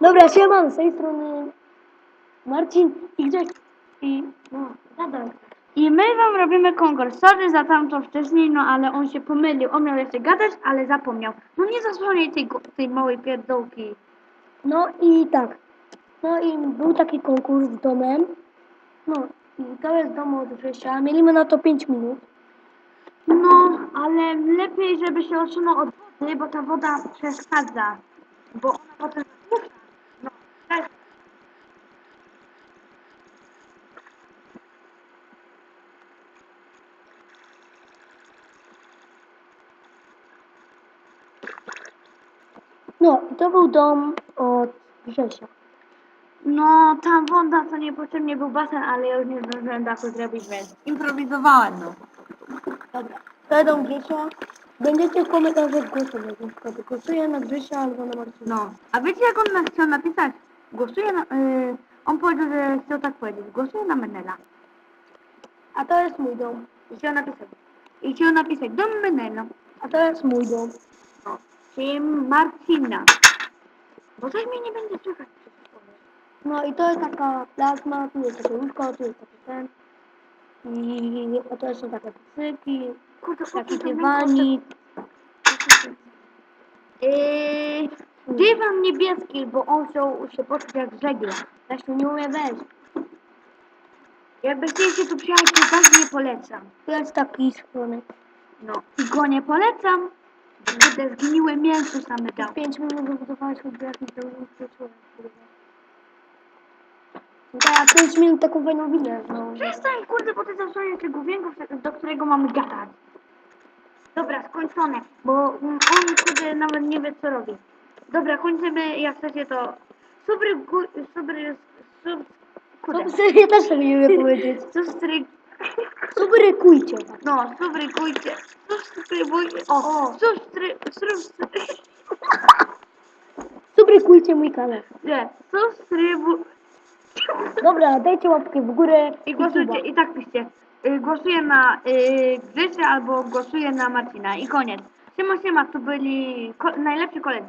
Dobra, siema, z tej strony Marcin i Grzeg. I no, nadal. I my wam robimy konkurs. Sorry za tamto wcześniej, no ale on się pomylił. On miał jeszcze gadać, ale zapomniał. No nie zasłonię tej, tej małej pierdołki. No i tak. No i był taki konkurs z domem. No i to jest dom od Grzesia. Mieliśmy na to 5 minut. No, ale lepiej, żeby się odsunął od wody, bo ta woda przeszkadza. Bo ona potem... No i to był dom od Grzesia. No, tam woda to niepotrzebnie był basen, ale ja już nie zdążyłem dachu zrobić, więc improwizowałem, no. Dobra. To jest dom Grzesia. Będziecie w komentarzach głosować. Na przykład głosuję na Grzesia albo na Marcina. No, a wiecie jak on nas chciał napisać? Głosuję na... Yy, on powiedział, że chciał tak powiedzieć. Głosuję na Menela. A to jest mój dom. I chciał napisać. I chciał napisać dom Menela. A to jest mój dom. Czyli Marcina. Bo coś mnie nie będzie słychać. No i to jest taka plazma, tu jest takie łóżko, tu jest taki ten. I to są takie kucyki, Kurde, taki to dywanik. Yy, dywan niebieski, bo on chciał się poczuć jak żegla. Ja się nie umiem wejść. Jakby chcieliście tu przyjechać, to tak nie polecam. Tu jest taki schronek. No, i go nie polecam. Kurde, zgniłe mięso same dał. 5 minut wybudowałeś choćby jakiś dużo przyjaciół. Teraz 5 minut taką fajną winę. No. Przestań, kurde, bo ty zasłaniasz tego główienko, do którego mamy gadać. Dobra, skończone, bo on, kurde, nawet nie wie, co robi. Dobra, kończymy, jak chcecie, to subry, subry, sub, kurde, Ja też tego nie umiem powiedzieć. Subrykujcie. no, subrykujcie, subskrybujcie, o, o, substry, Subrykujcie mój kanał. nie, subskrybu, Dobra, dajcie łapkę w górę. i głosujcie, i tak piszcie, y, głosuję na y, Grzesia albo głosuję na Marcina i koniec. Siema, siema, to byli ko- najlepsi koledzy.